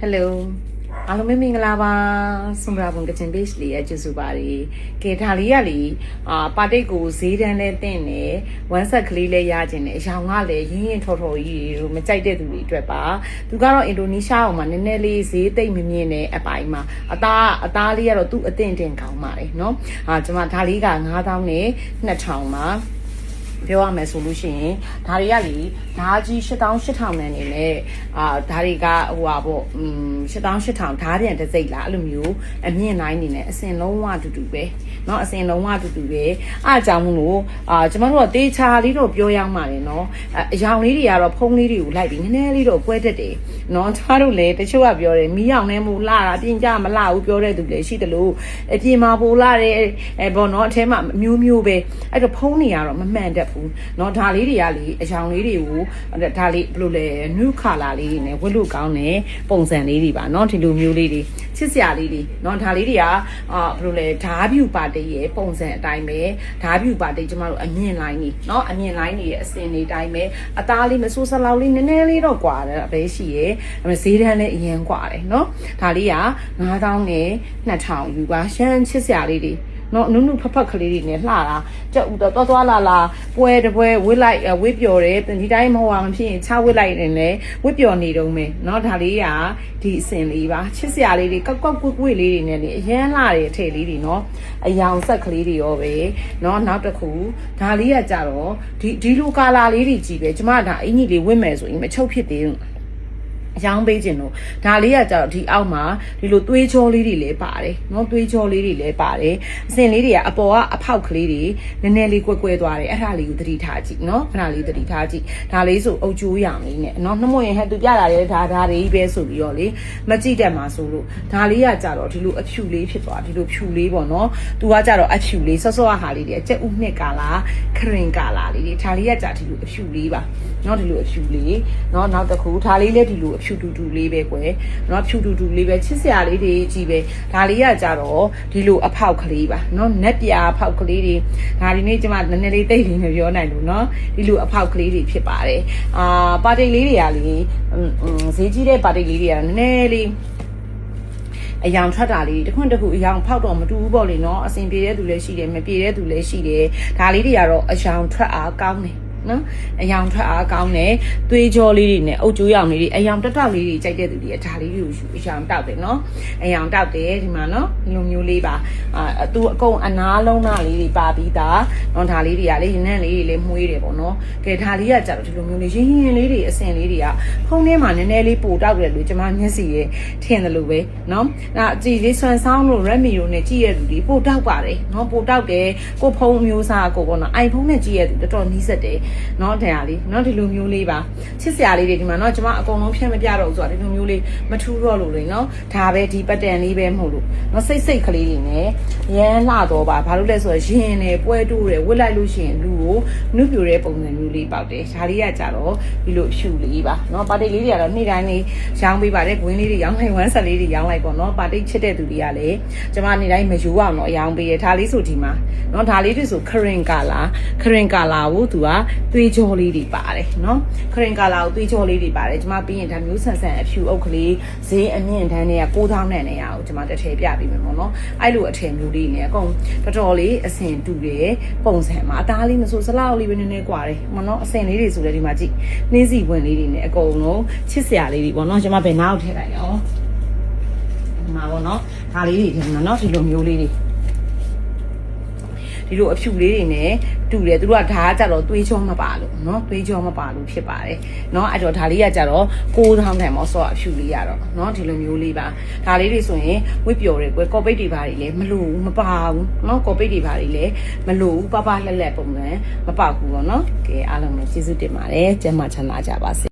ဟယ်လိုအားလုံးမင်္ဂလာပါဆွန်ဘရာဘုံကချင် page လေးရဲ့ကျေးဇူးပါတယ်။ကဲဒါလေးကလေအာပါတိတ်ကိုဈေးတန်းလဲတင့်နေဝမ်းဆက်ကလေးလဲရခြင်းနဲ့အရောင်ကလည်းရင်းရင်ထော်ထော်ကြီးတို့မကြိုက်တဲ့သူတွေအတွက်ပါ။သူကတော့အင်ဒိုနီးရှားအောင်မှာနည်းနည်းလေးဈေးသိမ့်မမြင်တဲ့အပိုင်းမှာအသားအသားလေးကတော့သူ့အသင့်တင်ကောင်းပါတယ်နော်။အာကျွန်မဒါလေးက9000နဲ့2000ပါ။ ပြောရမယ်ဆိုလို့ရှိရင်ဒါတွေကလေဓာကြီး8000 8000နဲ့နေနဲ့အာဒါတွေကဟိုဟာပေါ့อืม8000 8000ဓာပြန်တစ်စိတ်လားအဲ့လိုမျိုးအမြင့်တိုင်းနေနဲ့အစင်လုံးဝအတူတူပဲเนาะအစင်လုံးဝအတူတူပဲအားကြောင့်မလို့အာကျမတို့ကတေးချာလေးတော့ပြောရအောင်ပါတယ်เนาะအယောင်လေးတွေကတော့ဖုံးလေးတွေကိုလိုက်ပြီးနည်းနည်းလေးတော့ကွဲတတ်တယ်เนาะကျမတို့လည်းတချို့ကပြောတယ်မီးရောင်နဲ့မူလာတာပြင်ကြမလာဘူးပြောတဲ့သူလည်းရှိတယ်လို့အပြင်မှာပိုလာတဲ့အဲဘောเนาะအထဲမှာမျိုးမျိုးပဲအဲ့တော့ဖုံးနေရတော့မမှန်တတ် ဘူးเนาะဒါလေးတွေကလေအယောင်လေးတွေကိုဒါလေးဘယ်လိုလဲ new color လေးတွေနဲ့ဝတ်လို့ကောင်းတဲ့ပုံစံလေးတွေပါเนาะဒီလိုမျိုးလေးတွေချစ်စရာလေးတွေเนาะဒါလေးတွေကအာဘယ်လိုလဲဓာပြူပါတေးရဲ့ပုံစံအတိုင်းပဲဓာပြူပါတေးကျမတို့အမြင့်လိုင်းကြီးเนาะအမြင့်လိုင်းကြီးရဲ့အစင်တွေအတိုင်းပဲအသားလေးမဆိုးစလောက်လေးနည်းနည်းလေးတော့ကွာတယ်ပဲရှိရဲ့အဲဈေးတန်းလည်းအရင်ကွာတယ်เนาะဒါလေးက9000နဲ့2000ယူပါရှမ်းချစ်စရာလေးတွေ နော်နုနုဖဖက်ကလေးတွေနဲ့လှတာကြက်ဥတော့သွားသွားလာလာပွဲတပွဲဝစ်လိုက်ဝစ်ပျော်တယ်ဒီတိုင်းမဟုတ်အောင်ဖြစ်ရင်ချဝစ်လိုက်နေလေဝစ်ပျော်နေတော့မယ်နော်ဒါလေးကဒီအစင်လေးပါချစ်စရာလေးတွေကောက်ကောက်ကွကွလေးတွေနဲ့လေအရန်လှတယ်အထည်လေးတွေနော်အယောင်ဆက်ကလေးတွေရောပဲနော်နောက်တစ်ခုဒါလေးကကြတော့ဒီဒီလိုကာလာလေးတွေကြည့်ပဲကျမဒါအင်ကြီးလေးဝစ်မယ်ဆိုရင်မချုပ်ဖြစ်သေးဘူး အယောင်းပေးခြင်းလို့ဒါလေးကကြတော့ဒီအောက်မှာဒီလိုသွေးကြောလေးတွေလည်းပါတယ်နော်သွေးကြောလေးတွေလည်းပါတယ်အစင်လေးတွေကအပေါ်ကအဖောက်ကလေးတွေနည်းနည်းလေးကွဲကွဲသွားတယ်အဲ့ဒါလေးကိုသတိထားကြည့်နော်အဲ့ဒါလေးသတိထားကြည့်ဒါလေးဆိုအုပ်ကျိုးရောင်လေးနဲ့နော်နှမွေရင်ဟဲ့သူပြလာတယ်ဒါဒါတွေကြီးပဲဆိုပြီးတော့လေမကြည့်တတ်မှာဆိုလို့ဒါလေးကကြတော့ဒီလိုအဖြူလေးဖြစ်သွားဒီလိုဖြူလေးပေါ့နော်သူကကြတော့အဖြူလေးဆော့ဆော့ဟာလေးတွေအကျက်ဥနှစ်ကာလာခရင်ကာလာလေးတွေဒါလေးကကြဒီလိုအဖြူလေးပါနော်ဒီလိုအဖြူလေးနော်နောက်တစ်ခုဒါလေးလည်းဒီလိုအဖတူတူလေးပဲကွယ်เนาะဖြူတူတူလေးပဲချစ်စရာလေးတွေကြီးပဲဒါလေးကကြတော့ဒီလိုအဖောက်ကလေးပါเนาะနက်ပြာအဖောက်ကလေးတွေဒါဒီနေ့ကျမနည်းနည်းလေးတိတ်လေးနဲ့ပြောနိုင်လို့เนาะဒီလိုအဖောက်ကလေးတွေဖြစ်ပါတယ်အာပါတိတ်လေးတွေကလေဈေးကြီးတဲ့ပါတိတ်လေးတွေကနည်းနည်းလေးအယောင်ထွက်တာလေးတခွန်းတခုအယောင်ဖောက်တော့မတူဘူးပေါ့လေနော်အဆင်ပြေတဲ့သူလည်းရှိတယ်မပြေတဲ့သူလည်းရှိတယ်ဒါလေးတွေကတော့အယောင်ထွက်အားကောင်းတယ် နော်အယောင်ထွက်အားကောင်းတယ်သွေးကြောလေးတွေနဲ့အုတ်ကျိုးရောင်လေးတွေအယောင်တက်တောက်လေးတွေကြိုက်တဲ့သူတွေဒါလေးတွေကိုယူအယောင်တောက်တယ်နော်အယောင်တောက်တယ်ဒီမှာနော်ဒီလိုမျိုးလေးပါအာသူအကုန်အနားလုံးသားလေးတွေပါပြီးသားနော်ဒါလေးတွေကလေနန်းလေးတွေလည်းမှုေးတယ်ပေါ့နော်ကဲဒါလေးကကြတော့ဒီလိုမျိုးလေးရင်းရင်းလေးတွေအစင်လေးတွေကဖုံးထဲမှာနည်းနည်းလေးပိုတောက်တယ်လို့ကျွန်မမျက်စိရဲ့ထင်တယ်လို့ပဲနော်အဲ့အကြည့်လေးဆွန်ဆောင်လို့ Redmi တို့နဲ့ကြည့်ရတဲ့လူတွေပိုတောက်ပါတယ်နော်ပိုတောက်တယ်ကိုဖုံးမျိုးစားကိုပေါ့နော် iPhone နဲ့ကြည့်ရတဲ့သူတော်တော်နီးစက်တယ်နော်တရားလေးနော်ဒီလိုမျိုးလေးပါချစ်စရာလေးတွေဒီမှာနော်ကျွန်မအကုန်လုံးဖြန့်မပြတော့ဘူးဆိုတာဒီလိုမျိုးလေးမထူးတော့လို့လေနော်ဒါပဲဒီပတ်တန်လေးပဲမဟုတ်လို့နော်စိတ်စိတ်ကလေးတွေနဲ့ရမ်းလှတော့ပါဘာလို့လဲဆိုတော့ရင်နဲ့ပွဲတိုးတယ်ဝစ်လိုက်လို့ရှိရင်လူကိုနှုတ်ပြတဲ့ပုံစံမျိုးလေးပေါက်တယ်ဒါလေးကကြတော့ဒီလိုဖြူလေးပါနော်ပါတိတ်လေးတွေကတော့နေ့တိုင်းလေးရောင်းပေးပါတယ်ဂွင်းလေးတွေရောင်းလိုက်ဝမ်းဆက်လေးတွေရောင်းလိုက်ပေါ့နော်ပါတိတ်ချစ်တဲ့သူတွေကလည်းကျွန်မနေ့တိုင်းမယူအောင်တော့အရောင်းပေးရဒါလေးဆိုဒီမှာနော်ဒါလေးတွေဆိုခရင်ကာလာခရင်ကာလာကိုသူကသွေးကြောလေးတွေပါတယ်နော်ခရင်ကာလာကိုသွေးကြောလေးတွေပါတယ်ကျွန်မပြီးရင်ဒါမျိုးဆန်ဆန်အဖြူအုပ်ကလေးဈေးအမြင့်တန်းတွေက6000နဲ့နေရအောင်ကျွန်မတစ်ထည်ပြပေးမယ်ပေါ့နော်အဲ့လိုအထည်မျိုးလေးနေအကုန်တော်တော်လေးအဆင်တူတယ်ပုံစံမှာအသားလေးမဆိုစလောက်လေးပဲနည်းနည်းကွာတယ်ပေါ့နော်အဆင်လေးတွေဆိုလည်းဒီမှာကြည့်နှင်းစီဝင်လေးတွေနေအကုန်လုံးချစ်စရာလေးတွေပေါ့နော်ကျွန်မဘယ်နောက်ထည့်လိုက်လဲဩဒီမှာပေါ့နော်ဒါလေးတွေထည့်မှာနော်ဒီလိုမျိုးလေးတွေ ဒီလိုအဖြူလေးတွေနဲ့တူတယ်သူတို့ကဓာတ်ကြတော့သွေးချောမပါလို့เนาะသွေးချောမပါလို့ဖြစ်ပါတယ်เนาะအဲ့တော့ဒါလေးကကြတော့6000တန်မောဆော့အဖြူလေးရတော့เนาะဒီလိုမျိုးလေးပါဒါလေးတွေဆိုရင်ဝစ်ပျော်တယ်ကွယ်ကော်ပိတ်တွေပါတွေလည်းမလို့မပါဘူးเนาะကော်ပိတ်တွေပါတွေလည်းမလို့ပပလက်လက်ပုံစံမပေါက်ဘူးပေါ့เนาะကဲအားလုံးပဲကျေးဇူးတင်ပါတယ်ကျမ်းမာချမ်းသာကြပါစေ